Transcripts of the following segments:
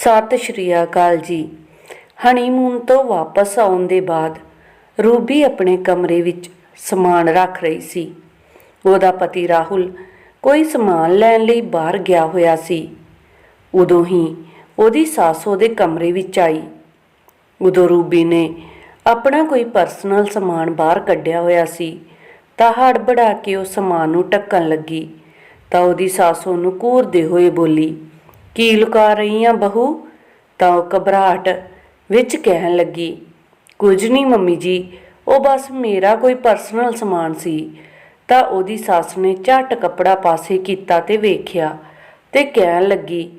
ਸਤਿ ਸ਼੍ਰੀ ਅਕਾਲ ਜੀ। ਹਨੀਮੂਨ ਤੋਂ ਵਾਪਸ ਆਉਣ ਦੇ ਬਾਅਦ ਰੂਬੀ ਆਪਣੇ ਕਮਰੇ ਵਿੱਚ ਸਮਾਨ ਰੱਖ ਰਹੀ ਸੀ। ਉਹਦਾ ਪਤੀ ਰਾਹੁਲ ਕੋਈ ਸਮਾਨ ਲੈਣ ਲਈ ਬਾਹਰ ਗਿਆ ਹੋਇਆ ਸੀ। ਉਦੋਂ ਹੀ ਉਹਦੀ ਸੱਸ ਉਹਦੇ ਕਮਰੇ ਵਿੱਚ ਆਈ। ਉਦੋਂ ਰੂਬੀ ਨੇ ਆਪਣਾ ਕੋਈ ਪਰਸਨਲ ਸਮਾਨ ਬਾਹਰ ਕੱਢਿਆ ਹੋਇਆ ਸੀ, ਤਾਂ ਹੜਬੜਾ ਕੇ ਉਹ ਸਮਾਨ ਨੂੰ ਢੱਕਣ ਲੱਗੀ। ਤਾਂ ਉਹਦੀ ਸੱਸ ਉਹਨੂੰ ਘੂਰਦੇ ਹੋਏ ਬੋਲੀ ਕੀ ਲੁਕਾ ਰਹੀ ਆ ਬਹੂ? ਤਾਂ ਉਹ ਘਬਰਾਹਟ ਵਿੱਚ ਕਹਿਣ ਲੱਗੀ, ਕੁਝ ਨਹੀਂ ਮੰਮੀ ਜੀ, ਉਹ ਬਸ ਮੇਰਾ ਕੋਈ ਪਰਸਨਲ ਸਮਾਨ ਸੀ। ਤਾਂ ਉਹਦੀ ਸੱਸ ਨੇ ਝੱਟ ਕੱਪੜਾ ਪਾਸੇ ਕੀਤਾ ਤੇ ਵੇਖਿਆ ਤੇ ਕਹਿਣ ਲੱਗੀ,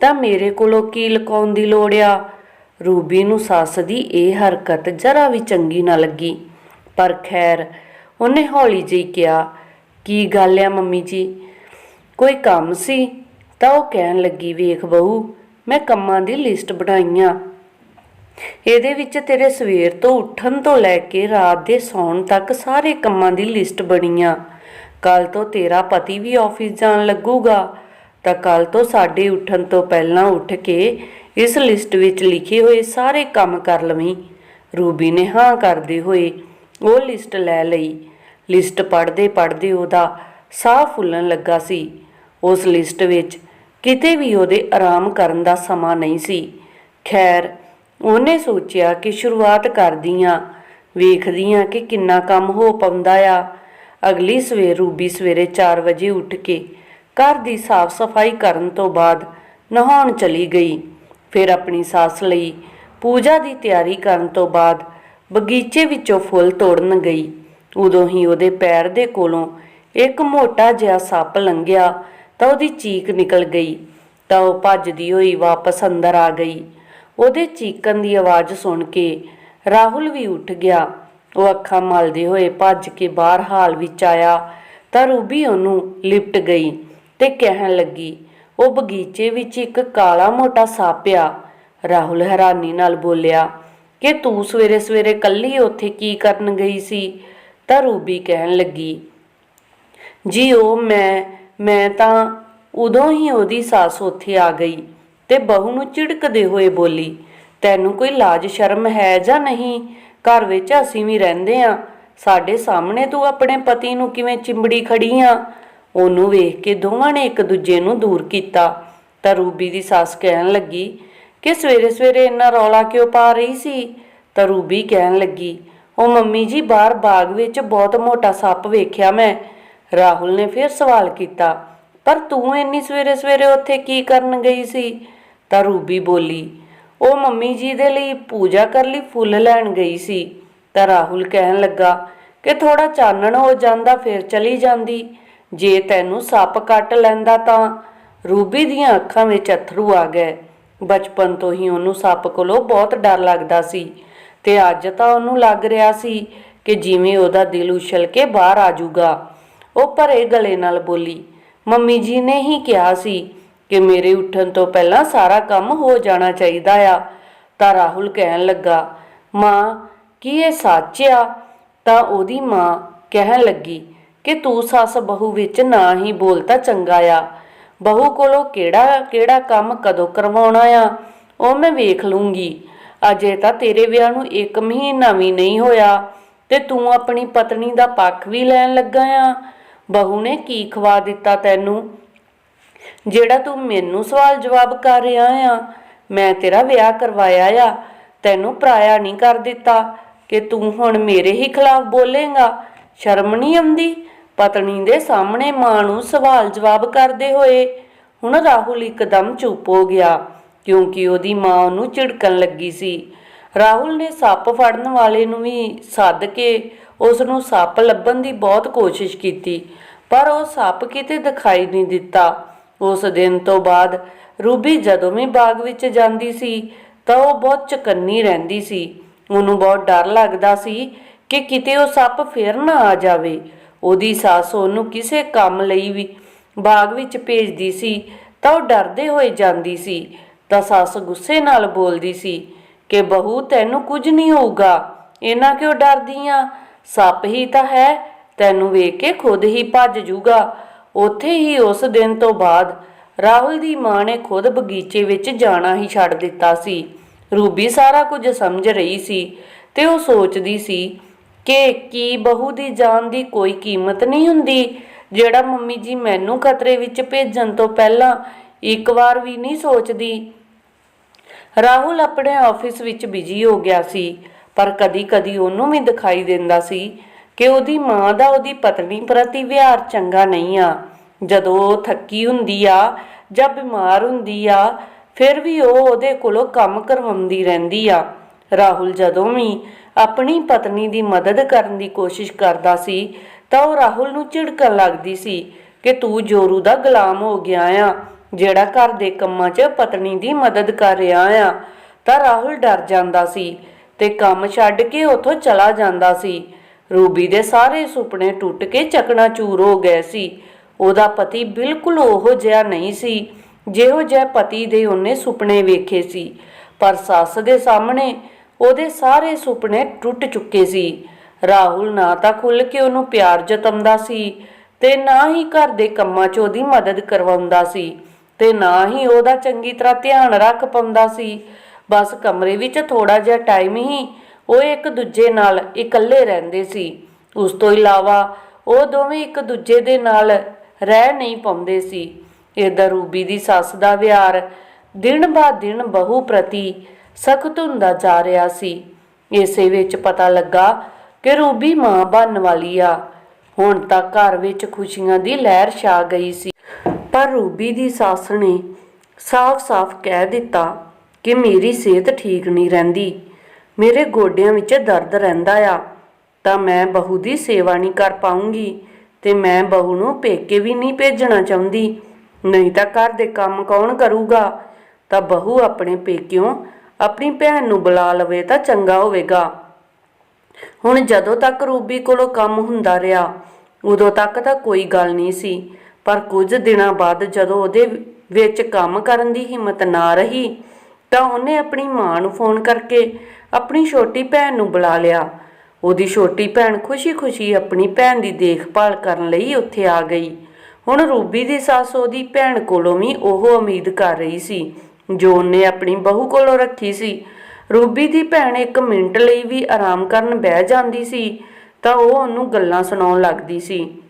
ਤਾਂ ਮੇਰੇ ਕੋਲੋਂ ਕੀ ਲੁਕਾਉਣ ਦੀ ਲੋੜ ਆ? ਰੂਬੀ ਨੂੰ ਸੱਸ ਦੀ ਇਹ ਹਰਕਤ ਜਰਾ ਵੀ ਚੰਗੀ ਨਾ ਲੱਗੀ। ਪਰ ਖੈਰ, ਉਹਨੇ ਹੌਲੀ ਜਿਹੀ ਕਿਹਾ, ਕੀ ਗੱਲ ਆ ਮੰਮੀ ਜੀ? ਕੋਈ ਕੰਮ ਸੀ? ਤਾਂ ਉਹ ਕਹਿਣ ਲੱਗੀ, ਵੇਖ ਬਹੂ, ਮੈਂ ਕੰਮਾਂ ਦੀ ਲਿਸਟ ਬਣਾਈਆਂ। ਇਹਦੇ ਵਿੱਚ ਤੇਰੇ ਸਵੇਰ ਤੋਂ ਉੱਠਣ ਤੋਂ ਲੈ ਕੇ ਰਾਤ ਦੇ ਸੌਣ ਤੱਕ ਸਾਰੇ ਕੰਮਾਂ ਦੀ ਲਿਸਟ ਬਣੀਆਂ। ਕੱਲ ਤੋਂ ਤੇਰਾ ਪਤੀ ਵੀ ਆਫਿਸ ਜਾਣ ਲੱਗੂਗਾ। ਤਾਂ ਕੱਲ ਤੋਂ ਸਾਡੇ ਉੱਠਣ ਤੋਂ ਪਹਿਲਾਂ ਉੱਠ ਕੇ ਇਸ ਲਿਸਟ ਵਿੱਚ ਲਿਖੇ ਹੋਏ ਸਾਰੇ ਕੰਮ ਕਰ ਲਵੀਂ। ਰੂਬੀ ਨੇ ਹਾਂ ਕਰਦੇ ਹੋਏ ਉਹ ਲਿਸਟ ਲੈ ਲਈ। ਲਿਸਟ ਪੜ੍ਹਦੇ ਪੜ੍ਹਦੇ ਉਹਦਾ ਸਾਹ ਫੁੱਲਣ ਲੱਗਾ ਸੀ। ਉਸ ਲਿਸਟ ਵਿੱਚ ਕਿਤੇ ਵੀ ਉਹਦੇ ਆਰਾਮ ਕਰਨ ਦਾ ਸਮਾਂ ਨਹੀਂ ਸੀ। ਖੈਰ, ਉਹਨੇ ਸੋਚਿਆ ਕਿ ਸ਼ੁਰੂਆਤ ਕਰਦੀ ਹਾਂ ਵੇਖਦੀ ਵੇਖਦੀਆਂ ਕਿ ਕਿੰਨਾ ਕੰਮ ਹੋ ਪਾਉਂਦਾ ਆ। ਅਗਲੀ ਸਵੇਰ ਰੂਬੀ ਸਵੇਰੇ 4 ਵਜੇ ਉੱਠ ਕੇ ਘਰ ਦੀ ਸਾਫ਼ ਸਫ਼ਾਈ ਕਰਨ ਤੋਂ ਬਾਅਦ ਨਹਾਉਣ ਚਲੀ ਗਈ। ਫਿਰ ਆਪਣੀ ਸੱਸ ਲਈ ਪੂਜਾ ਦੀ ਤਿਆਰੀ ਕਰਨ ਤੋਂ ਬਾਅਦ ਬਗੀਚੇ ਵਿੱਚੋਂ ਫੁੱਲ ਤੋੜਨ ਗਈ। ਉਦੋਂ ਹੀ ਉਹਦੇ ਪੈਰ ਦੇ ਕੋਲੋਂ ਇੱਕ ਮੋਟਾ ਜਿਹਾ ਸੱਪ ਲੰਘਿਆ ਤਾਂ ਉਹਦੀ ਚੀਕ ਨਿਕਲ ਗਈ, ਤਾਂ ਉਹ ਭੱਜਦੀ ਹੋਈ ਵਾਪਸ ਅੰਦਰ ਆ ਗਈ। ਉਹਦੇ ਚੀਕਣ ਦੀ ਆਵਾਜ਼ ਸੁਣ ਕੇ ਰਾਹੁਲ ਵੀ ਉੱਠ ਗਿਆ। ਉਹ ਅੱਖਾਂ ਮਲਦੇ ਹੋਏ ਭੱਜ ਕੇ ਬਾਹਰ ਹਾਲ ਵਿੱਚ ਆਇਆ, ਤਾਂ ਰੂਬੀ ਉਹਨੂੰ ਲਿਪਟ ਗਈ ਤੇ ਕਹਿਣ ਲੱਗੀ, ਉਹ ਬਗੀਚੇ ਵਿੱਚ ਇੱਕ ਕਾਲਾ ਮੋਟਾ ਸਾਪਿਆ ਰਾਹੁਲ ਹੈਰਾਨੀ ਨਾਲ ਬੋਲਿਆ, ਕਿ ਤੂੰ ਸਵੇਰੇ ਸਵੇਰੇ ਕੱਲੀ ਉੱਥੇ ਕੀ ਕਰਨ ਗਈ ਸੀ? ਤਾਂ ਰੂਬੀ ਕਹਿਣ ਲੱਗੀ, ਜੀ ਉਹ ਮੈਂ ਮੈਂ ਤਾਂ ਉਦੋਂ ਹੀ ਉਹਦੀ ਸੱਸ ਉੱਥੇ ਆ ਗਈ ਤੇ ਬਹੂ ਨੂੰ ਝਿੜਕਦੇ ਹੋਏ ਬੋਲੀ, ਤੈਨੂੰ ਕੋਈ ਲਾਜ ਸ਼ਰਮ ਹੈ ਜਾਂ ਨਹੀਂ? ਘਰ ਵਿੱਚ ਅਸੀਂ ਵੀ ਰਹਿੰਦੇ ਆ। ਸਾਡੇ ਸਾਹਮਣੇ ਤੂੰ ਆਪਣੇ ਪਤੀ ਨੂੰ ਕਿਵੇਂ ਚਿੰਬੜੀ ਖੜੀ ਆ? ਉਹਨੂੰ ਵੇਖ ਕੇ ਦੋਵਾਂ ਨੇ ਇੱਕ ਦੂਜੇ ਨੂੰ ਦੂਰ ਕੀਤਾ। ਤਾਂ ਰੂਬੀ ਦੀ ਸੱਸ ਕਹਿਣ ਲੱਗੀ, ਕਿ ਸਵੇਰੇ ਸਵੇਰੇ ਇੰਨਾ ਰੌਲਾ ਕਿਉਂ ਪਾ ਰਹੀ ਸੀ? ਤਾਂ ਰੂਬੀ ਕਹਿਣ ਲੱਗੀ, ਉਹ ਮੰਮੀ ਜੀ ਬਾਹਰ ਬਾਗ ਵਿੱਚ ਬਹੁਤ ਮੋਟਾ ਸੱਪ ਵੇਖਿਆ ਮੈਂ। ਰਾਹੁਲ ਨੇ ਫਿਰ ਸਵਾਲ ਕੀਤਾ, ਪਰ ਤੂੰ ਇੰਨੀ ਸਵੇਰੇ ਸਵੇਰੇ ਉੱਥੇ ਕੀ ਕਰਨ ਗਈ ਸੀ? ਤਾਂ ਰੂਬੀ ਬੋਲੀ, ਉਹ ਮੰਮੀ ਜੀ ਦੇ ਲਈ ਪੂਜਾ ਕਰ ਲਈ ਫੁੱਲ ਲੈਣ ਗਈ ਸੀ। ਤਾਂ ਰਾਹੁਲ ਕਹਿਣ ਲੱਗਾ, ਕਿ ਥੋੜਾ ਚਾਨਣ ਹੋ ਜਾਂਦਾ, ਫਿਰ ਚਲੀ ਜਾਂਦੀ। ਜੇ ਤੈਨੂੰ ਸੱਪ ਕੱਟ ਲੈਂਦਾ ਤਾਂ? ਰੂਬੀ ਦੀਆਂ ਅੱਖਾਂ ਵਿੱਚ ਅਥਰੂ ਆ ਗਏ। ਬਚਪਨ ਤੋਂ ਹੀ ਉਹਨੂੰ ਸੱਪ ਕੋਲੋਂ ਬਹੁਤ ਡਰ ਲੱਗਦਾ ਸੀ ਤੇ ਅੱਜ ਤਾਂ ਉਹਨੂੰ ਲੱਗ ਰਿਹਾ ਸੀ ਕਿ ਜਿਵੇਂ ਉਹਦਾ ਦਿਲ ਉਛਲ ਕੇ ਬਾਹਰ ਆ ਜਾਊਗਾ। ਉਹ ਭਰੇ ਗਲੇ ਨਾਲ ਬੋਲੀ, ਮੰਮੀ ਜੀ ਨੇ ਹੀ ਕਿਹਾ ਸੀ ਕਿ ਮੇਰੇ ਉੱਠਣ ਤੋਂ ਪਹਿਲਾਂ ਸਾਰਾ ਕੰਮ ਹੋ ਜਾਣਾ ਚਾਹੀਦਾ ਆ। ਤਾਂ ਰਾਹੁਲ ਕਹਿਣ ਲੱਗਾ, ਮਾਂ, ਕੀ ਇਹ ਸੱਚ ਆ? ਤਾਂ ਉਹਦੀ ਮਾਂ ਕਹਿਣ ਲੱਗੀ, ਕਿ ਤੂੰ ਸੱਸ ਬਹੂ ਵਿੱਚ ਨਾ ਹੀ ਬੋਲਤਾ ਚੰਗਾ ਆ। ਬਹੂ ਕੋਲੋਂ ਕਿਹੜਾ ਕਿਹੜਾ ਕੰਮ ਕਦੋਂ ਕਰਵਾਉਣਾ ਆ? ਉਹ ਮੈਂ ਵੇਖ ਲੂੰਗੀ। ਅਜੇ ਤਾਂ ਤੇਰੇ ਵਿਆਹ ਨੂੰ 1 ਮਹੀਨਾ ਵੀ ਨਹੀਂ ਹੋਇਆ ਤੇ ਤੂੰ ਆਪਣੀ ਪਤਨੀ ਦਾ ਪੱਖ ਵੀ ਲੈਣ ਲੱਗਾ ਆ। ਬਹੂ ਨੇ ਕੀ ਖਵਾ ਦਿੱਤਾ ਤੈਨੂੰ? ਜਿਹੜਾ ਤੂੰ ਮੈਨੂੰ ਸਵਾਲ ਜਵਾਬ ਕਰ ਰਿਹਾ ਆ, ਮੈਂ ਤੇਰਾ ਵਿਆਹ ਕਰਵਾਇਆ ਆ, ਤੈਨੂੰ ਪਰਾਇਆ ਨਹੀਂ ਕਰ ਦਿੱਤਾ ਕਿ ਤੂੰ ਹੁਣ ਮੇਰੇ ਹੀ ਖਿਲਾਫ ਬੋਲੇਗਾ? ਸ਼ਰਮ ਨਹੀਂ ਆਉਂਦੀ? ਪਤਨੀ ਦੇ ਸਾਹਮਣੇ ਮਾਂ ਨੂੰ ਸਵਾਲ ਜਵਾਬ ਕਰਦੇ ਹੋਏ ਹੁਣ ਰਾਹੁਲ ਇੱਕਦਮ ਚੁੱਪ ਹੋ ਗਿਆ, ਕਿਉਂਕਿ ਉਹਦੀ ਮਾਂ ਉਹਨੂੰ ਝਿੜਕਣ ਲੱਗੀ ਸੀ। ਰਾਹੁਲ ਨੇ ਸੱਪ ਫੜਨ ਵਾਲੇ ਨੂੰ ਵੀ ਸੱਦ ਕੇ ਉਸ ਨੂੰ ਸੱਪ ਲੱਭਣ ਦੀ ਬਹੁਤ ਕੋਸ਼ਿਸ਼ ਕੀਤੀ, ਪਰ ਉਹ ਸੱਪ ਕਿਤੇ ਦਿਖਾਈ ਨਹੀਂ ਦਿੱਤਾ। ਉਸ ਦਿਨ ਤੋਂ ਬਾਅਦ ਰੂਬੀ ਜਦੋਂ ਵੀ ਬਾਗ ਵਿੱਚ ਜਾਂਦੀ ਸੀ, ਤਾਂ ਉਹ ਬਹੁਤ ਚਕੰਨੀ ਰਹਿੰਦੀ ਸੀ। ਉਹਨੂੰ ਬਹੁਤ ਡਰ ਲੱਗਦਾ ਸੀ ਕਿ ਕਿਤੇ ਉਹ ਸੱਪ ਫਿਰ ਨਾ ਆ ਜਾਵੇ। ਉਹਦੀ ਸੱਸ ਉਹਨੂੰ ਕਿਸੇ ਕੰਮ ਲਈ ਵੀ ਬਾਗ ਵਿੱਚ ਭੇਜਦੀ ਸੀ, ਤਾਂ ਉਹ ਡਰਦੇ ਹੋਏ ਜਾਂਦੀ ਸੀ। ਤਾਂ ਸੱਸ ਗੁੱਸੇ ਨਾਲ ਬੋਲਦੀ ਸੀ ਕਿ, ਬਹੂ, ਤੈਨੂੰ ਕੁਝ ਨਹੀਂ ਹੋਊਗਾ। ਇਹਨਾਂ ਕਿਉਂ ਡਰਦੀ ਆ? ਸੱਪ ਹੀ ਤਾਂ ਹੈ, ਤੈਨੂੰ ਵੇਖ ਕੇ ਖੁਦ ਹੀ ਭੱਜ ਜੂਗਾ। ਉੱਥੇ ਹੀ ਉਸ ਦਿਨ ਤੋਂ ਬਾਅਦ ਰਾਹੁਲ ਦੀ ਮਾਂ ਨੇ ਖੁਦ ਬਗੀਚੇ ਵਿੱਚ ਜਾਣਾ ਹੀ ਛੱਡ ਦਿੱਤਾ ਸੀ। ਰੂਬੀ ਸਾਰਾ ਕੁਝ ਸਮਝ ਰਹੀ ਸੀ ਤੇ ਉਹ ਸੋਚਦੀ ਸੀ ਕਿ ਕੀ ਬਹੂ ਦੀ ਜਾਨ ਦੀ ਕੋਈ ਕੀਮਤ ਨਹੀਂ ਹੁੰਦੀ, ਜਿਹੜਾ ਮੰਮੀ ਜੀ ਮੈਨੂੰ ਖਤਰੇ ਵਿੱਚ ਭੇਜਣ ਤੋਂ ਪਹਿਲਾਂ ਇੱਕ ਵਾਰ ਵੀ ਨਹੀਂ ਸੋਚਦੀ। ਰਾਹੁਲ ਆਪਣੇ ਆਫਿਸ ਵਿੱਚ ਬਿਜ਼ੀ ਹੋ ਗਿਆ ਸੀ। ਪਰ ਕਦੀ-ਕਦੀ ਉਹਨੂੰ ਵੀ ਦਿਖਾਈ ਦਿੰਦਾ ਸੀ ਕਿ ਉਹਦੀ ਮਾਂ ਦਾ ਉਹਦੀ ਪਤਨੀ ਪ੍ਰਤੀ ਵਿਹਾਰ ਚੰਗਾ ਨਹੀਂ ਆ। ਜਦੋਂ ਉਹ ਥੱਕੀ ਹੁੰਦੀ ਆ ਜਾਂ ਬਿਮਾਰ ਹੁੰਦੀ ਆ, ਫਿਰ ਵੀ ਉਹ ਉਹਦੇ ਕੋਲੋਂ ਕੰਮ ਕਰਵਾਉਂਦੀ ਰਹਿੰਦੀ ਆ। ਰਾਹੁਲ ਜਦੋਂ ਵੀ ਆਪਣੀ ਪਤਨੀ ਦੀ ਮਦਦ ਕਰਨ ਦੀ ਕੋਸ਼ਿਸ਼ ਕਰਦਾ ਸੀ, ਤਾਂ ਉਹ ਰਾਹੁਲ ਨੂੰ ਝਿੜਕਣ ਲੱਗਦੀ ਸੀ ਕਿ ਤੂੰ ਜੋਰੂ ਦਾ ਗੁਲਾਮ ਹੋ ਗਿਆ ਆ। ਜਿਹੜਾ ਘਰ ਦੇ ਕੰਮਾਂ 'ਚ ਪਤਨੀ ਦੀ ਮਦਦ ਕਰ ਰਿਹਾ ਆ, ਤਾਂ ਰਾਹੁਲ ਡਰ ਜਾਂਦਾ ਸੀ। ਤੇ ਕੰਮ ਛੱਡ ਕੇ ਉੱਥੋਂ ਚਲਾ ਜਾਂਦਾ ਸੀ। ਰੂਬੀ ਦੇ ਸਾਰੇ ਸੁਪਨੇ ਟੁੱਟ ਕੇ ਚਕਨਾਚੂਰ ਹੋ ਗਏ ਸੀ। ਉਹਦਾ ਪਤੀ ਬਿਲਕੁਲ ਉਹੋ ਜਿਹਾ ਨਹੀਂ ਸੀ, ਜਿਹੋ ਜਿਹਾ ਪਤੀ ਦੇ ਉਹਨੇ ਸੁਪਨੇ ਵੇਖੇ ਸੀ। ਪਰ ਸੱਸ ਦੇ ਸਾਹਮਣੇ ਉਹਦੇ ਸਾਰੇ ਸੁਪਨੇ ਟੁੱਟ ਚੁੱਕੇ ਸੀ। ਰਾਹੁਲ ਨਾ ਤਾਂ ਖੁੱਲ ਕੇ ਉਹਨੂੰ ਪਿਆਰ ਜਤਾਉਂਦਾ ਸੀ ਤੇ ਨਾ ਹੀ ਘਰ ਦੇ ਕੰਮਾਂ 'ਚ ਉਹਦੀ ਮਦਦ ਕਰਵਾਉਂਦਾ ਸੀ ਤੇ ਨਾ ਹੀ ਉਹਦਾ ਚੰਗੀ ਤਰ੍ਹਾਂ ਧਿਆਨ ਰੱਖ ਪਾਉਂਦਾ ਸੀ। ਬਸ ਕਮਰੇ ਵਿੱਚ ਥੋੜਾ ਜਿਹਾ ਟਾਈਮ ਹੀ ਉਹ ਇੱਕ ਦੂਜੇ ਨਾਲ ਇਕੱਲੇ ਰਹਿੰਦੇ ਸੀ। ਉਸ ਤੋਂ ਇਲਾਵਾ ਉਹ ਦੋਵੇਂ ਇੱਕ ਦੂਜੇ ਦੇ ਨਾਲ ਰਹਿ ਨਹੀਂ ਪਾਉਂਦੇ ਸੀ। ਇਧਰ ਰੂਬੀ ਦੀ ਸੱਸ ਦਾ ਵਿਹਾਰ ਦਿਨ ਬਾਅਦ ਦਿਨ ਬਹੂ ਪ੍ਰਤੀ ਸਖਤ ਹੁੰਦਾ ਜਾ ਰਿਹਾ ਸੀ। ਇਸੇ ਵਿੱਚ ਪਤਾ ਲੱਗਾ ਕਿ ਰੂਬੀ ਮਾਂ ਬਣਨ ਵਾਲੀ ਆ। ਹੁਣ ਤਾਂ ਘਰ ਵਿੱਚ ਖੁਸ਼ੀਆਂ ਦੀ ਲਹਿਰ ਛਾ ਗਈ ਸੀ। ਪਰ ਰੂਬੀ ਦੀ ਸੱਸ ਨੇ ਸਾਫ਼-ਸਾਫ਼ ਕਹਿ ਦਿੱਤਾ ਕਿ ਮੇਰੀ ਸਿਹਤ ਠੀਕ ਨਹੀਂ ਰਹਿੰਦੀ। ਮੇਰੇ ਗੋਡਿਆਂ ਵਿੱਚ ਦਰਦ ਰਹਿੰਦਾ ਆ। ਤਾਂ ਮੈਂ ਬਹੂ ਦੀ ਸੇਵਾ ਨਹੀਂ ਕਰ ਪਾਉਂਗੀ ਤੇ ਮੈਂ ਬਹੂ ਨੂੰ ਪੇਕੇ ਵੀ ਨਹੀਂ ਭੇਜਣਾ ਚਾਹੁੰਦੀ। ਨਹੀਂ ਤਾਂ ਘਰ ਦੇ ਕੰਮ ਕੌਣ ਕਰੂਗਾ? ਤਾਂ ਬਹੂ ਆਪਣੇ ਪੇਕਿਓਂ ਆਪਣੀ ਭੈਣ ਨੂੰ ਬੁਲਾ ਲਵੇ ਤਾਂ ਚੰਗਾ ਹੋਵੇਗਾ। ਹੁਣ ਜਦੋਂ ਤੱਕ ਰੂਬੀ ਕੋਲੋਂ ਕੰਮ ਹੁੰਦਾ ਰਿਹਾ, ਉਦੋਂ ਤੱਕ ਤਾਂ ਕੋਈ ਗੱਲ ਨਹੀਂ ਸੀ। ਪਰ ਕੁਝ ਦਿਨਾਂ ਬਾਅਦ ਜਦੋਂ ਉਹਦੇ ਵਿੱਚ ਕੰਮ ਕਰਨ ਦੀ ਹਿੰਮਤ ਨਾ ਰਹੀ ਤਾਂ ਉਹਨੇ ਆਪਣੀ ਮਾਂ ਨੂੰ ਫੋਨ ਕਰਕੇ ਆਪਣੀ ਛੋਟੀ ਭੈਣ ਨੂੰ ਬੁਲਾ ਲਿਆ। ਉਹਦੀ ਛੋਟੀ ਭੈਣ ਖੁਸ਼ੀ-ਖੁਸ਼ੀ ਆਪਣੀ ਭੈਣ ਦੀ ਦੇਖਭਾਲ ਕਰਨ ਲਈ ਉੱਥੇ ਆ ਗਈ। ਹੁਣ ਰੂਬੀ ਦੀ ਸੱਸ ਉਹਦੀ ਭੈਣ ਕੋਲੋਂ ਵੀ ਉਹ ਉਮੀਦ ਕਰ ਰਹੀ ਸੀ, ਜੋ ਉਹਨੇ ਆਪਣੀ ਬਹੂ ਕੋਲੋਂ ਰੱਖੀ ਸੀ। ਰੂਬੀ ਦੀ ਭੈਣ ਇੱਕ ਮਿੰਟ ਲਈ ਵੀ ਆਰਾਮ ਕਰਨ ਬਹਿ ਜਾਂਦੀ ਸੀ, ਤਾਂ ਉਹ ਉਹਨੂੰ ਗੱਲਾਂ ਸੁਣਾਉਣ ਲੱਗਦੀ ਸੀ।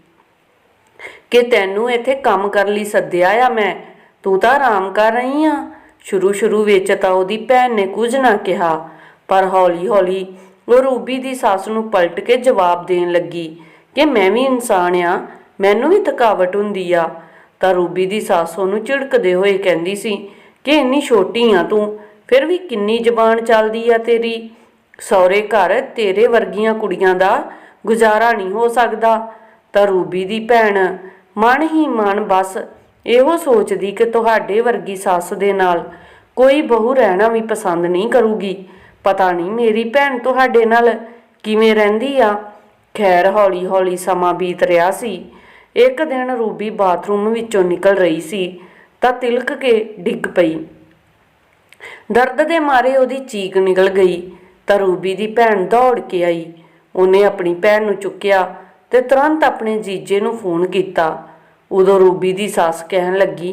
ਕਿ ਤੈਨੂੰ ਇੱਥੇ ਕੰਮ ਕਰਨ ਲਈ ਸੱਦਿਆ ਆ ਮੈਂ, ਤੂੰ ਤਾਂ ਆਰਾਮ ਕਰ ਰਹੀ ਆ। ਸ਼ੁਰੂ ਸ਼ੁਰੂ ਵਿੱਚ ਤਾਂ ਉਹਦੀ ਭੈਣ ਨੇ ਕੁਝ ਨਾ ਕਿਹਾ, ਪਰ ਹੌਲੀ ਹੌਲੀ ਉਹ ਰੂਬੀ ਦੀ ਸੱਸ ਨੂੰ ਪਲਟ ਕੇ ਜਵਾਬ ਦੇਣ ਲੱਗੀ ਕਿ ਮੈਂ ਵੀ ਇਨਸਾਨ ਆ, ਮੈਨੂੰ ਵੀ ਥਕਾਵਟ ਹੁੰਦੀ ਆ। ਤਾਂ ਰੂਬੀ ਦੀ ਸੱਸ ਉਹਨੂੰ ਝਿੜਕਦੇ ਹੋਏ ਕਹਿੰਦੀ ਸੀ ਕਿ ਇੰਨੀ ਛੋਟੀ ਆ ਤੂੰ, ਫਿਰ ਵੀ ਕਿੰਨੀ ਜ਼ਬਾਨ ਚੱਲਦੀ ਆ ਤੇਰੀ? ਸਹੁਰੇ ਘਰ ਤੇਰੇ ਵਰਗੀਆਂ ਕੁੜੀਆਂ ਦਾ ਗੁਜ਼ਾਰਾ ਨਹੀਂ ਹੋ ਸਕਦਾ। ਤਾਂ ਰੂਬੀ ਦੀ ਭੈਣ ਮਨ ਹੀ ਮਨ ਬਸ ਇਹੋ ਸੋਚਦੀ ਕਿ ਤੁਹਾਡੇ ਵਰਗੀ ਸੱਸ ਦੇ ਨਾਲ ਕੋਈ ਬਹੂ ਰਹਿਣਾ ਵੀ ਪਸੰਦ ਨਹੀਂ ਕਰੂਗੀ। ਪਤਾ ਨਹੀਂ ਮੇਰੀ ਭੈਣ ਤੁਹਾਡੇ ਨਾਲ ਕਿਵੇਂ ਰਹਿੰਦੀ ਆ। ਖੈਰ ਹੌਲੀ ਹੌਲੀ ਸਮਾਂ ਬੀਤ ਰਿਹਾ ਸੀ। ਇੱਕ ਦਿਨ ਰੂਬੀ ਬਾਥਰੂਮ ਵਿੱਚੋਂ ਨਿਕਲ ਰਹੀ ਸੀ ਤਾਂ ਤਿਲਕ ਕੇ ਡਿੱਗ ਪਈ। ਦਰਦ ਦੇ ਮਾਰੇ ਉਹਦੀ ਚੀਕ ਨਿਕਲ ਗਈ ਤਾਂ ਰੂਬੀ ਦੀ ਭੈਣ ਦੌੜ ਕੇ ਆਈ। ਉਹਨੇ ਆਪਣੀ ਭੈਣ ਨੂੰ ਚੁੱਕਿਆ ਤੇ ਤੁਰੰਤ ਆਪਣੇ ਜੀਜੇ ਨੂੰ ਫੋਨ ਕੀਤਾ। ਉਦੋਂ ਰੂਬੀ ਦੀ ਸੱਸ ਕਹਿਣ ਲੱਗੀ,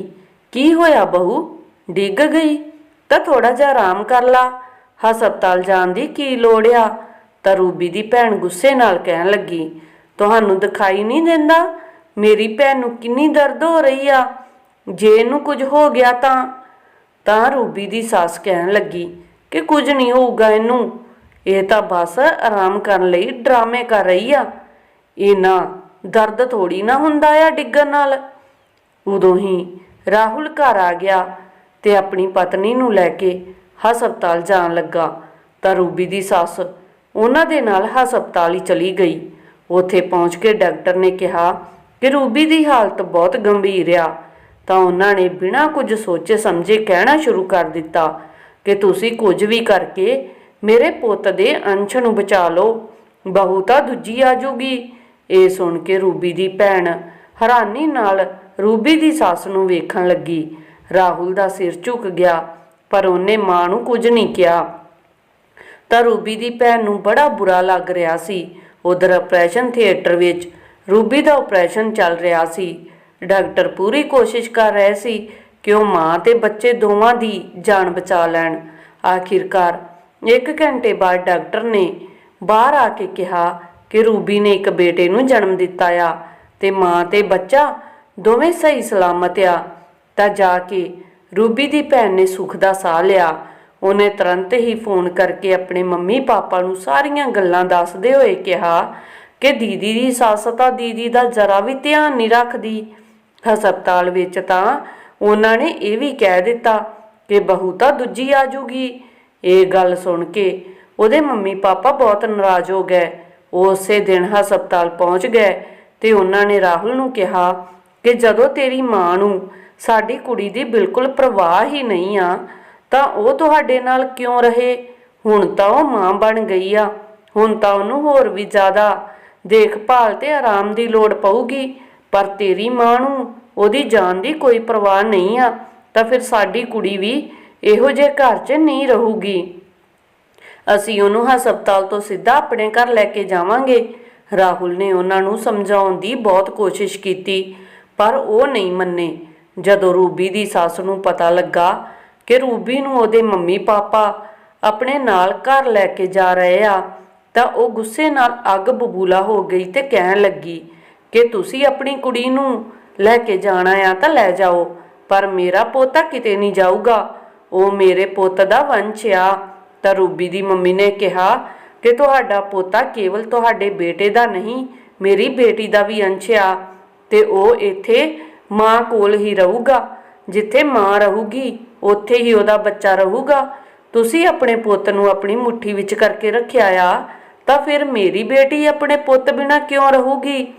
ਕੀ ਹੋਇਆ ਬਹੂ? ਡਿੱਗ ਗਈ? ਤਾਂ ਥੋੜਾ ਜਿਹਾ ਆਰਾਮ ਕਰ ਲਾ। ਹਸਪਤਾਲ ਜਾਣ ਦੀ ਕੀ ਲੋੜ ਆ? ਤਾਂ ਰੂਬੀ ਦੀ ਭੈਣ ਗੁੱਸੇ ਨਾਲ ਕਹਿਣ ਲੱਗੀ, ਤੁਹਾਨੂੰ ਦਿਖਾਈ ਨਹੀਂ ਦਿੰਦਾ? ਮੇਰੀ ਭੈਣ ਨੂੰ ਕਿੰਨੀ ਦਰਦ ਹੋ ਰਹੀ ਆ। ਜੇ ਇਹਨੂੰ ਕੁਝ ਹੋ ਗਿਆ ਤਾਂ? ਤਾਂ ਰੂਬੀ ਦੀ ਸੱਸ ਕਹਿਣ ਲੱਗੀ, ਕਿ ਕੁਝ ਨਹੀਂ ਹੋਊਗਾ ਇਹਨੂੰ। ਇਹ ਤਾਂ ਬਸ ਆਰਾਮ ਕਰਨ ਲਈ ਡਰਾਮੇ ਕਰ ਰਹੀ ਆ। ਇਹ ਨਾ ਦਰਦ ਥੋੜੀ ਨਾ ਹੁੰਦਾ ਆ ਡਿੱਗਣ ਨਾਲ। ਉਦੋਂ ਹੀ ਰਾਹੁਲ ਘਰ ਆ ਗਿਆ ਤੇ ਆਪਣੀ ਪਤਨੀ ਨੂੰ ਲੈ ਕੇ ਹਸਪਤਾਲ ਜਾਣ ਲੱਗਾ। ਤਾਂ ਰੂਬੀ ਦੀ ਸੱਸ ਉਹਨਾਂ ਦੇ ਨਾਲ ਹਸਪਤਾਲ ਹੀ ਚਲੀ ਗਈ। ਉੱਥੇ ਪਹੁੰਚ ਕੇ ਡਾਕਟਰ ਨੇ ਕਿਹਾ ਕਿ ਰੂਬੀ ਦੀ ਹਾਲਤ ਬਹੁਤ ਗੰਭੀਰ ਆ। ਤਾਂ ਉਹਨਾਂ ਨੇ ਬਿਨਾਂ ਕੁਝ ਸੋਚੇ ਸਮਝੇ ਕਹਿਣਾ ਸ਼ੁਰੂ ਕਰ ਦਿੱਤਾ ਕਿ ਤੁਸੀਂ ਕੁਝ ਵੀ ਕਰਕੇ ਮੇਰੇ ਪੁੱਤ ਦੇ ਅੰਸ਼ ਨੂੰ ਬਚਾ ਲਓ। ਬਹੁਤਾ ਦੂਜੀ ਆ ਜੂਗੀ। ਇਹ ਸੁਣ ਕੇ ਰੂਬੀ ਦੀ ਭੈਣ ਹੈਰਾਨੀ ਨਾਲ ਰੂਬੀ ਦੀ ਸੱਸ ਨੂੰ ਵੇਖਣ ਲੱਗੀ। ਰਾਹੁਲ ਦਾ ਸਿਰ ਝੁਕ ਗਿਆ, ਪਰ ਉਹਨੇ ਮਾਂ ਨੂੰ ਕੁਝ ਨਹੀਂ ਕਿਹਾ। ਤਾਂ ਰੂਬੀ ਦੀ ਭੈਣ ਨੂੰ ਬੜਾ ਬੁਰਾ ਲੱਗ ਰਿਹਾ ਸੀ। ਉਧਰ ਆਪਰੇਸ਼ਨ ਥੀਏਟਰ ਵਿੱਚ ਰੂਬੀ ਦਾ ਆਪਰੇਸ਼ਨ ਚੱਲ ਰਿਹਾ ਸੀ। ਡਾਕਟਰ ਪੂਰੀ ਕੋਸ਼ਿਸ਼ ਕਰ ਰਹੇ ਸੀ ਕਿ ਉਹ ਮਾਂ ਤੇ ਬੱਚੇ ਦੋਵਾਂ ਦੀ ਜਾਨ ਬਚਾ ਲੈਣ। ਆਖਿਰਕਾਰ ਇੱਕ ਘੰਟੇ ਬਾਅਦ ਡਾਕਟਰ ਨੇ ਬਾਹਰ ਆ ਕੇ ਕਿਹਾ ਕਿ ਰੂਬੀ ਨੇ ਇੱਕ ਬੇਟੇ ਨੂੰ ਜਨਮ ਦਿੱਤਾ ਆ ਤੇ ਮਾਂ ਤੇ ਬੱਚਾ ਦੋਵੇਂ ਸਹੀ ਸਲਾਮਤ ਆ, ਤਾਂ ਜਾ ਕੇ ਰੂਬੀ ਦੀ ਭੈਣ ਨੇ ਸੁੱਖ ਦਾ ਸਾਹ ਲਿਆ। ਉਹਨੇ ਤੁਰੰਤ ਹੀ ਫੋਨ ਕਰਕੇ ਆਪਣੇ ਮੰਮੀ ਪਾਪਾ ਨੂੰ ਸਾਰੀਆਂ ਗੱਲਾਂ ਦੱਸਦੇ ਹੋਏ ਕਿਹਾ ਕਿ ਦੀਦੀ ਦੀ ਸੱਸ ਤਾਂ ਦੀਦੀ ਦਾ ਜ਼ਰਾ ਵੀ ਧਿਆਨ ਨਹੀਂ ਰੱਖਦੀ। ਹਸਪਤਾਲ ਵਿੱਚ ਤਾਂ ਉਹਨਾਂ ਨੇ ਇਹ ਵੀ ਕਹਿ ਦਿੱਤਾ ਕਿ ਬਹੂ ਤਾਂ ਦੂਜੀ ਆ ਜੂਗੀ। ਇਹ ਗੱਲ ਸੁਣ ਕੇ ਉਹਦੇ ਮੰਮੀ ਪਾਪਾ ਬਹੁਤ ਨਾਰਾਜ਼ ਹੋ ਗਏ। ਉਹ ਉਸੇ ਦਿਨ ਹਸਪਤਾਲ ਪਹੁੰਚ ਗਏ ਤੇ ਉਹਨਾਂ ਨੇ ਰਾਹੁਲ ਨੂੰ ਕਿਹਾ ਕਿ ਜਦੋਂ ਤੇਰੀ ਮਾਂ ਨੂੰ ਸਾਡੀ ਕੁੜੀ ਦੀ ਬਿਲਕੁਲ ਪਰਵਾਹ ਹੀ ਨਹੀਂ ਆ, ਤਾਂ ਉਹ ਤੁਹਾਡੇ ਨਾਲ ਕਿਉਂ ਰਹੇ? ਹੁਣ ਤਾਂ ਉਹ ਮਾਂ ਬਣ ਗਈ ਆ। ਹੁਣ ਤਾਂ ਉਹਨੂੰ ਹੋਰ ਵੀ ਜ਼ਿਆਦਾ ਦੇਖਭਾਲ ਤੇ ਆਰਾਮ ਦੀ ਲੋੜ ਪਊਗੀ। ਪਰ ਤੇਰੀ ਮਾਂ ਨੂੰ ਉਹਦੀ ਜਾਨ ਦੀ ਕੋਈ ਪਰਵਾਹ ਨਹੀਂ ਆ, ਤਾਂ ਫਿਰ ਸਾਡੀ ਕੁੜੀ ਵੀ ਇਹੋ ਜਿਹੇ ਘਰ 'ਚ ਨਹੀਂ ਰਹੂਗੀ। ਅਸੀਂ ਉਹਨੂੰ ਹਸਪਤਾਲ ਤੋਂ ਸਿੱਧਾ ਆਪਣੇ ਘਰ ਲੈ ਕੇ ਜਾਵਾਂਗੇ। ਰਾਹੁਲ ਨੇ ਉਹਨਾਂ ਨੂੰ ਸਮਝਾਉਣ ਦੀ ਬਹੁਤ ਕੋਸ਼ਿਸ਼ ਕੀਤੀ, ਪਰ ਉਹ ਨਹੀਂ ਮੰਨੇ। ਜਦੋਂ ਰੂਬੀ ਦੀ ਸੱਸ ਨੂੰ ਪਤਾ ਲੱਗਾ ਕਿ ਰੂਬੀ ਨੂੰ ਉਹਦੇ ਮੰਮੀ ਪਾਪਾ ਆਪਣੇ ਨਾਲ ਘਰ ਲੈ ਕੇ ਜਾ ਰਹੇ ਆ, ਤਾਂ ਉਹ ਗੁੱਸੇ ਨਾਲ ਅੱਗ ਬਬੂਲਾ ਹੋ ਗਈ ਤੇ ਕਹਿਣ ਲੱਗੀ ਕਿ ਤੁਸੀਂ ਆਪਣੀ ਕੁੜੀ ਨੂੰ ਲੈ ਕੇ ਜਾਣਾ ਆ ਤਾਂ ਲੈ ਜਾਓ, ਪਰ ਮੇਰਾ ਪੋਤਾ ਕਿਤੇ ਨਹੀਂ ਜਾਊਗਾ। ਉਹ ਮੇਰੇ ਪੁੱਤ ਦਾ ਵੰਸ਼ ਆ। ਤਾਂ ਰੂਬੀ ਦੀ ਮੰਮੀ ਨੇ ਕਿਹਾ ਕਿ ਤੁਹਾਡਾ ਪੋਤਾ ਕੇਵਲ ਤੁਹਾਡੇ ਬੇਟੇ ਦਾ ਨਹੀਂ, ਮੇਰੀ ਬੇਟੀ ਦਾ ਵੀ ਅੰਸ਼ ਆ ਤੇ ਉਹ ਇੱਥੇ ਮਾਂ ਕੋਲ ਹੀ ਰਹੂਗਾ। ਜਿੱਥੇ ਮਾਂ ਰਹੂਗੀ, ਉੱਥੇ ਹੀ ਉਹਦਾ ਬੱਚਾ ਰਹੂਗਾ। ਤੁਸੀਂ ਆਪਣੇ ਪੁੱਤ ਨੂੰ ਆਪਣੀ ਮੁੱਠੀ ਵਿੱਚ ਕਰਕੇ ਰੱਖਿਆ ਆ, ਤਾਂ ਫਿਰ ਮੇਰੀ ਬੇਟੀ ਆਪਣੇ ਪੁੱਤ ਬਿਨਾ ਕਿਉਂ ਰਹੂਗੀ?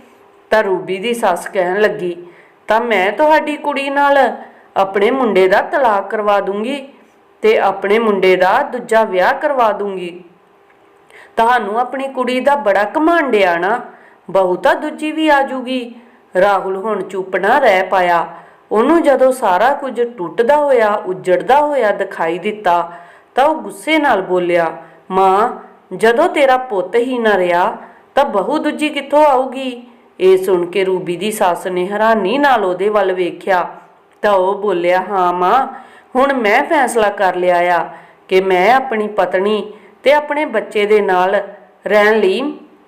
ਤਾਂ ਰੂਬੀ ਦੀ ਸੱਸ ਕਹਿਣ ਲੱਗੀ, ਤਾਂ ਮੈਂ ਤੁਹਾਡੀ ਕੁੜੀ ਨਾਲ ਆਪਣੇ ਮੁੰਡੇ ਦਾ ਤਲਾਕ ਕਰਵਾ ਦੂੰਗੀ। ਤੇ ਆਪਣੇ ਮੁੰਡੇ ਦਾ ਦੂਜਾ ਵਿਆਹ ਕਰਵਾ ਦੂੰਗੀ। ਤੁਹਾਨੂੰ ਆਪਣੀ ਕੁੜੀ ਦਾ ਬੜਾ ਘਮੰਡ ਨਾ। ਬਹੁਤਾ ਦੂਜੀ ਵੀ ਆ ਜੂਗੀ। ਰਾਹੁਲ ਹੁਣ ਚੁੱਪ ਨਾ ਰਹਿ ਪਾਇਆ। ਉਹਨੂੰ ਜਦੋਂ ਸਾਰਾ ਕੁਝ ਟੁੱਟਦਾ ਹੋਇਆ, ਉਜੜਦਾ ਹੋਇਆ ਦਿਖਾਈ ਦਿੱਤਾ, ਤਾਂ ਉਹ ਗੁੱਸੇ ਨਾਲ ਬੋਲਿਆ, ਮਾਂ, ਜਦੋਂ ਤੇਰਾ ਪੁੱਤ ਹੀ ਨਾ ਰਿਹਾ, ਤਾਂ ਬਹੂ ਦੂਜੀ ਕਿੱਥੋਂ ਆਊਗੀ? ਇਹ ਸੁਣ ਕੇ ਰੂਬੀ ਦੀ ਸੱਸ ਨੇ ਹੈਰਾਨੀ ਨਾਲ ਉਹਦੇ ਵੱਲ ਵੇਖਿਆ। ਤਾਂ ਉਹ ਬੋਲਿਆ, ਹਾਂ ਮਾਂ ਹੁਣ ਮੈਂ ਫੈਸਲਾ ਕਰ ਲਿਆ ਆ ਕਿ ਮੈਂ ਆਪਣੀ ਪਤਨੀ ਤੇ ਆਪਣੇ ਬੱਚੇ ਦੇ ਨਾਲ ਰਹਿਣ ਲਈ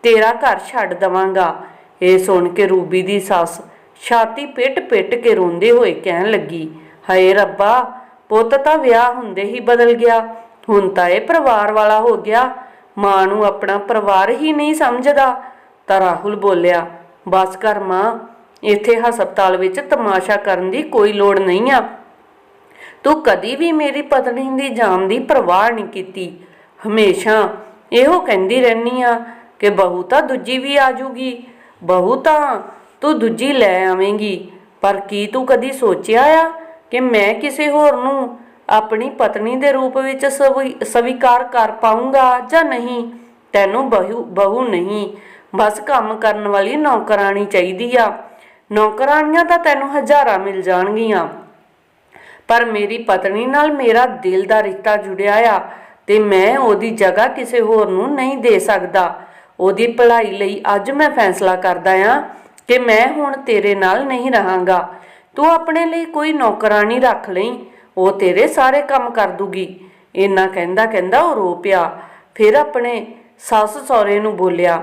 ਤੇਰਾ ਘਰ ਛੱਡ ਦਵਾਂਗਾ। ਇਹ ਸੁਣ ਕੇ ਰੂਬੀ ਦੀ ਸੱਸ ਛਾਤੀ ਪਿੱਟ-ਪਿੱਟ ਕੇ ਰੋਂਦੇ ਹੋਏ ਕਹਿਣ ਲੱਗੀ, ਹਾਏ ਰੱਬਾ, ਪੁੱਤ ਤਾਂ ਵਿਆਹ ਹੁੰਦੇ ਹੀ ਬਦਲ ਗਿਆ। ਹੁਣ ਤਾਂ ਇਹ ਪਰਿਵਾਰ ਵਾਲਾ ਹੋ ਗਿਆ। ਮਾਂ ਨੂੰ ਆਪਣਾ ਪਰਿਵਾਰ ਹੀ ਨਹੀਂ ਸਮਝਦਾ। ਤਾਂ ਰਾਹੁਲ ਬੋਲਿਆ, ਬਸ ਕਰ ਮਾਂ, ਇੱਥੇ ਹਸਪਤਾਲ ਵਿੱਚ ਤਮਾਸ਼ਾ ਕਰਨ ਦੀ ਕੋਈ ਲੋੜ ਨਹੀਂ ਆ। ਤੂੰ ਕਦੀ ਵੀ ਮੇਰੀ ਪਤਨੀ ਦੀ ਜਾਨ ਦੀ ਪਰਵਾਹ ਨਹੀਂ ਕੀਤੀ। ਹਮੇਸ਼ਾ ਇਹੋ ਕਹਿੰਦੀ ਰਹਿਨੀ ਆ ਕਿ ਬਹੁਤਾ ਦੂਜੀ ਵੀ ਆ ਜੂਗੀ। ਬਹੂ ਤੂੰ ਦੂਜੀ ਲੈ ਆਵੇਂਗੀ। ਪਰ ਕੀ ਤੂੰ ਕਦੀ ਸੋਚਿਆ ਆ ਕਿ ਮੈਂ ਕਿਸੇ ਹੋਰ ਨੂੰ ਆਪਣੀ ਪਤਨੀ ਦੇ ਰੂਪ ਵਿੱਚ ਸਵੀ- ਸਵੀਕਾਰ ਕਰ ਪਾਉਂਗਾ ਜਾਂ ਨਹੀਂ? ਤੈਨੂੰ ਬਹੂ ਬਹੂ ਨਹੀਂ। ਬਸ ਕੰਮ ਕਰਨ ਵਾਲੀ ਨੌਕਰਾਨੀ ਚਾਹੀਦੀ ਆ। ਨੌਕਰਾਨੀਆਂ ਤਾਂ ਤੈਨੂੰ ਹਜ਼ਾਰਾਂ ਮਿਲ ਜਾਣਗੀਆਂ। ਪਰ ਮੇਰੀ ਪਤਨੀ ਨਾਲ ਮੇਰਾ ਦਿਲ ਦਾ ਰਿਸ਼ਤਾ ਜੁੜਿਆ ਆ ਤੇ ਮੈਂ ਉਹਦੀ ਜਗ੍ਹਾ ਕਿਸੇ ਹੋਰ ਨੂੰ ਨਹੀਂ ਦੇ ਸਕਦਾ। ਉਹਦੀ ਭਲਾਈ ਲਈ ਅੱਜ ਮੈਂ ਫੈਸਲਾ ਕਰਦਾ ਆ ਕਿ ਮੈਂ ਹੁਣ ਤੇਰੇ ਨਾਲ ਨਹੀਂ ਰਹਾਂਗਾ। ਤੂੰ ਆਪਣੇ ਲਈ ਕੋਈ ਨੌਕਰਾਨੀ ਰੱਖ ਲਈ, ਉਹ ਤੇਰੇ ਸਾਰੇ ਕੰਮ ਕਰ ਦੂਗੀ। ਇੰਨਾ ਕਹਿੰਦਾ ਕਹਿੰਦਾ ਉਹ ਰੋ ਪਿਆ। ਫਿਰ ਆਪਣੇ ਸੱਸ ਸਹੁਰੇ ਨੂੰ ਬੋਲਿਆ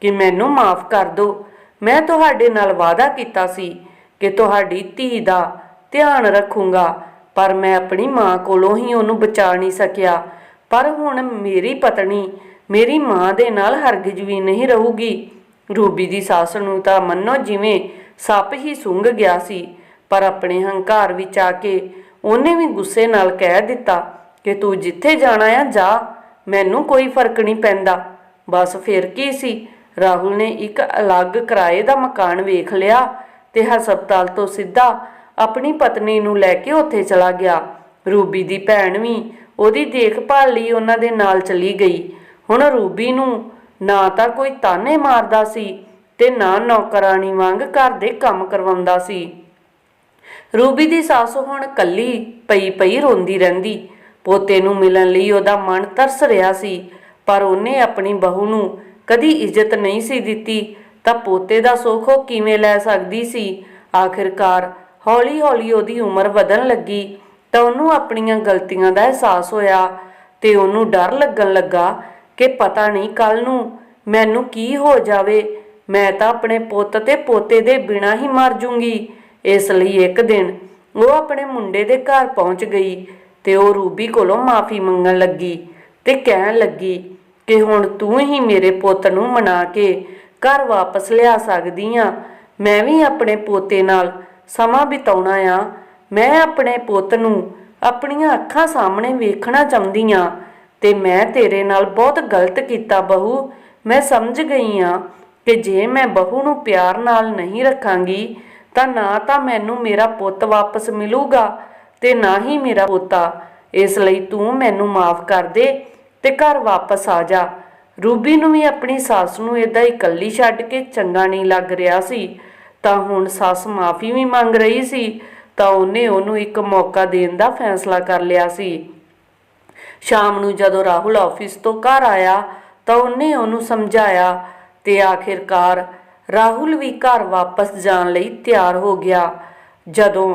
ਕਿ ਮੈਨੂੰ ਮਾਫ ਕਰ ਦਿਓ ਮੈਂ ਤੁਹਾਡੇ ਨਾਲ ਵਾਅਦਾ ਕੀਤਾ ਸੀ ਕਿ ਤੁਹਾਡੀ ਧੀ ਦਾ ਧਿਆਨ ਰੱਖੂੰਗਾ। ਪਰ ਮੈਂ ਆਪਣੀ ਮਾਂ ਕੋਲੋਂ ਹੀ ਉਹਨੂੰ ਬਚਾ ਨਹੀਂ ਸਕਿਆ। ਪਰ ਹੁਣ ਮੇਰੀ ਪਤਨੀ ਮੇਰੀ ਮਾਂ ਦੇ ਨਾਲ ਹਰਗਿਜ਼ ਵੀ ਨਹੀਂ ਰਹੂਗੀ। ਰੂਬੀ ਦੀ ਸੱਸ ਨੂੰ ਤਾਂ ਮੰਨੋ ਜਿਵੇਂ ਸੱਪ ਹੀ ਸੁੰਘ ਗਿਆ ਸੀ, ਪਰ ਆਪਣੇ ਹੰਕਾਰ ਵਿੱਚ ਆ ਕੇ ਉਹਨੇ ਵੀ ਗੁੱਸੇ ਨਾਲ ਕਹਿ ਦਿੱਤਾ ਕਿ ਤੂੰ ਜਿੱਥੇ ਜਾਣਾ ਆ ਜਾ, ਮੈਨੂੰ ਕੋਈ ਫ਼ਰਕ ਨਹੀਂ ਪੈਂਦਾ। ਬਸ ਫਿਰ ਕੀ ਸੀ, ਰਾਹੁਲ ਨੇ ਇੱਕ ਅਲੱਗ ਕਿਰਾਏ ਦਾ ਮਕਾਨ ਵੇਖ ਲਿਆ ਤੇ ਹਸਪਤਾਲ ਤੋਂ ਸਿੱਧਾ ਆਪਣੀ ਪਤਨੀ ਨੂੰ ਲੈ ਕੇ ਉੱਥੇ ਚਲਾ ਗਿਆ। ਰੂਬੀ ਦੀ ਭੈਣ ਵੀ ਉਹਦੀ ਦੇਖਭਾਲ ਲਈ ਉਹਨਾਂ ਦੇ ਨਾਲ ਚਲੀ ਗਈ। ਹੁਣ ਰੂਬੀ ਨੂੰ ਨਾ ਤਾਂ ਕੋਈ ਤਾਨੇ ਮਾਰਦਾ ਸੀ ਤੇ ਨਾ ਨੌਕਰਾਨੀ ਵਾਂਗ ਘਰ ਦੇ ਕੰਮ ਕਰਵਾਉਂਦਾ ਸੀ। ਰੂਬੀ ਦੀ ਸੱਸ ਹੁਣ ਕੱਲੀ ਪਈ ਪਈ ਰੋਂਦੀ ਰਹਿੰਦੀ। ਪੋਤੇ ਨੂੰ ਮਿਲਣ ਲਈ ਉਹਦਾ ਮਨ ਤਰਸ ਰਿਹਾ ਸੀ, ਪਰ ਉਹਨੇ ਆਪਣੀ ਬਹੂ ਨੂੰ ਕਦੀ ਇੱਜ਼ਤ ਨਹੀਂ ਸੀ ਦਿੱਤੀ। ਤਾਂ ਪੋਤੇ ਦਾ ਸੁੱਖ ਉਹ ਕਿਵੇਂ ਲੈ ਸਕਦੀ ਸੀ? ਆਖਿਰਕਾਰ ਹੌਲੀ-ਹੌਲੀ ਉਹਦੀ ਉਮਰ ਵਧਣ ਲੱਗੀ ਤਾਂ ਉਹਨੂੰ ਆਪਣੀਆਂ ਗਲਤੀਆਂ ਦਾ ਅਹਿਸਾਸ ਹੋਇਆ ਤੇ ਉਹਨੂੰ ਡਰ ਲੱਗਣ ਲੱਗਾ ਕਿ ਪਤਾ ਨਹੀਂ ਕੱਲ ਨੂੰ ਮੈਨੂੰ ਕੀ ਹੋ ਜਾਵੇ, ਮੈਂ ਤਾਂ ਆਪਣੇ ਪੁੱਤ ਤੇ ਪੋਤੇ ਦੇ ਬਿਨਾਂ ਹੀ ਮਰ ਜੂੰਗੀ। ਇਸ ਲਈ ਇੱਕ ਦਿਨ ਉਹ ਆਪਣੇ ਮੁੰਡੇ ਦੇ ਘਰ ਪਹੁੰਚ ਗਈ ਤੇ ਉਹ ਰੂਬੀ ਕੋਲੋਂ ਮਾਫੀ ਮੰਗਣ ਲੱਗੀ ਤੇ ਕਹਿਣ ਲੱਗੀ ਕਿ ਹੁਣ ਤੂੰ ਹੀ ਮੇਰੇ ਪੁੱਤ ਨੂੰ ਮਨਾ ਕੇ ਘਰ ਵਾਪਸ ਲਿਆ ਸਕਦੀ ਆ, ਮੈਂ ਵੀ ਆਪਣੇ ਪੋਤੇ ਨਾਲ ਸਮਾਂ ਬਿਤਾਉਣਾ ਆ। ਮੈਂ ਆਪਣੇ ਪੁੱਤ ਨੂੰ ਆਪਣੀਆਂ ਅੱਖਾਂ ਸਾਹਮਣੇ ਵੇਖਣਾ ਚਾਹੁੰਦੀ ਆ ਤੇ ਮੈਂ ਤੇਰੇ ਨਾਲ ਬਹੁਤ ਗਲਤ ਕੀਤਾ ਬਹੂ। ਮੈਂ ਸਮਝ ਗਈ ਆ ਕਿ ਜੇ ਮੈਂ ਬਹੂ ਨੂੰ ਪਿਆਰ ਨਾਲ ਨਹੀਂ ਰੱਖਾਂਗੀ, ਤਾਂ ਨਾ ਤਾਂ ਮੈਨੂੰ ਮੇਰਾ ਪੁੱਤ ਵਾਪਸ ਮਿਲੂਗਾ ਤੇ ਨਾ ਹੀ ਮੇਰਾ ਪੋਤਾ। ਇਸ ਲਈ ਤੂੰ ਮੈਨੂੰ ਮਾਫ ਕਰ ਦੇ ਤੇ ਘਰ ਵਾਪਸ ਆ ਜਾ। ਰੂਬੀ ਨੂੰ ਵੀ ਆਪਣੀ ਸੱਸ ਨੂੰ ਏਦਾਂ ਇਕੱਲੀ ਛੱਡ ਕੇ ਚੰਗਾ ਨਹੀਂ ਲੱਗ ਰਿਹਾ ਸੀ। ਤਾਂ ਹੁਣ ਸੱਸ ਮਾਫੀ ਵੀ ਮੰਗ ਰਹੀ ਸੀ, ਤਾਂ ਉਹਨੇ ਉਹਨੂੰ ਇੱਕ ਮੌਕਾ ਦੇਣ ਦਾ ਫੈਸਲਾ ਕਰ ਲਿਆ ਸੀ। ਸ਼ਾਮ ਨੂੰ ਜਦੋਂ ਰਾਹੁਲ ਆਫਿਸ ਤੋਂ ਘਰ ਆਇਆ, ਤਾਂ ਉਹਨੇ ਉਹਨੂੰ ਸਮਝਾਇਆ ਤੇ ਆਖਿਰਕਾਰ ਰਾਹੁਲ ਵੀ ਘਰ ਵਾਪਸ ਜਾਣ ਲਈ ਤਿਆਰ ਹੋ ਗਿਆ। ਜਦੋਂ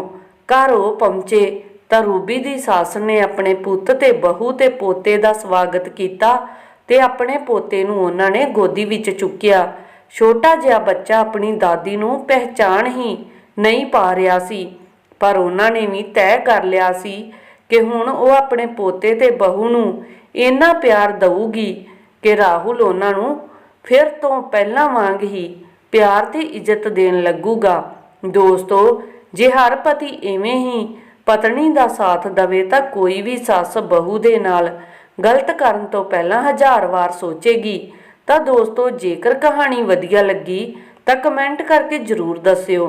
ਘਰ ਉਹ ਪਹੁੰਚੇ, ਤਾਂ ਰੂਬੀ ਦੀ ਸੱਸ ਨੇ ਆਪਣੇ ਪੁੱਤ ਤੇ ਬਹੂ ਤੇ ਪੋਤੇ ਦਾ ਸਵਾਗਤ ਕੀਤਾ ਤੇ ਆਪਣੇ ਪੋਤੇ ਨੂੰ ਉਹਨਾਂ ਨੇ ਗੋਦੀ ਵਿੱਚ ਚੁੱਕਿਆ। ਛੋਟਾ ਜਿਹਾ ਬੱਚਾ ਆਪਣੀ ਦਾਦੀ ਨੂੰ ਪਹਿਚਾਣ ਹੀ ਨਹੀਂ ਪਾ ਰਿਹਾ ਸੀ, ਪਰ ਉਹਨਾਂ ਨੇ ਵੀ ਤੈਅ ਕਰ ਲਿਆ ਸੀ ਕਿ ਹੁਣ ਉਹ ਆਪਣੇ ਪੋਤੇ ਤੇ ਬਹੂ ਨੂੰ ਇੰਨਾ ਪਿਆਰ ਦਊਗੀ ਕਿ ਰਾਹੁਲ ਉਹਨਾਂ ਨੂੰ ਫਿਰ ਤੋਂ ਪਹਿਲਾਂ ਵਾਂਗ ਹੀ ਪਿਆਰ ਤੇ ਇੱਜ਼ਤ ਦੇਣ ਲੱਗੂਗਾ। ਦੋਸਤੋ, ਜੇ ਹਰ ਪਤੀ ਐਵੇਂ ਹੀ ਪਤਨੀ ਦਾ ਸਾਥ ਦਵੇ ਤਾਂ ਕੋਈ ਵੀ ਸੱਸ ਬਹੂ ਦੇ ਨਾਲ ਗਲਤ ਕਰਨ ਤੋਂ ਪਹਿਲਾਂ ਹਜ਼ਾਰ ਵਾਰ ਸੋਚੇਗੀ। ਤਾਂ ਦੋਸਤੋ, ਜੇਕਰ ਕਹਾਣੀ ਵਧੀਆ ਲੱਗੀ, ਤਾਂ ਕਮੈਂਟ ਕਰਕੇ ਜਰੂਰ ਦੱਸਿਓ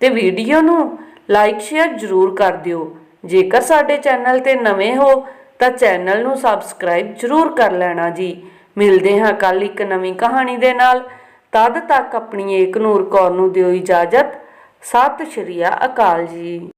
ਤੇ ਵੀਡੀਓ ਨੂੰ ਲਾਈਕ, ਸ਼ੇਅਰ ਜਰੂਰ ਕਰ ਦਿਓ। ਜੇਕਰ ਸਾਡੇ ਚੈਨਲ ਤੇ ਨਵੇਂ ਹੋ, ਤਾਂ ਚੈਨਲ ਨੂੰ ਸਬਸਕ੍ਰਾਈਬ ਜਰੂਰ ਕਰ ਲੈਣਾ ਜੀ। ਮਿਲਦੇ ਹਾਂ ਕੱਲ ਇੱਕ ਨਵੀਂ ਕਹਾਣੀ ਦੇ ਨਾਲ। ਤਦ ਤੱਕ ਆਪਣੀ ਏਕ ਨੂਰ ਕੌਰ ਨੂੰ ਦਿਓ ਇਜਾਜ਼ਤ। ਸਤਿ ਸ਼੍ਰੀ ਅਕਾਲ ਜੀ।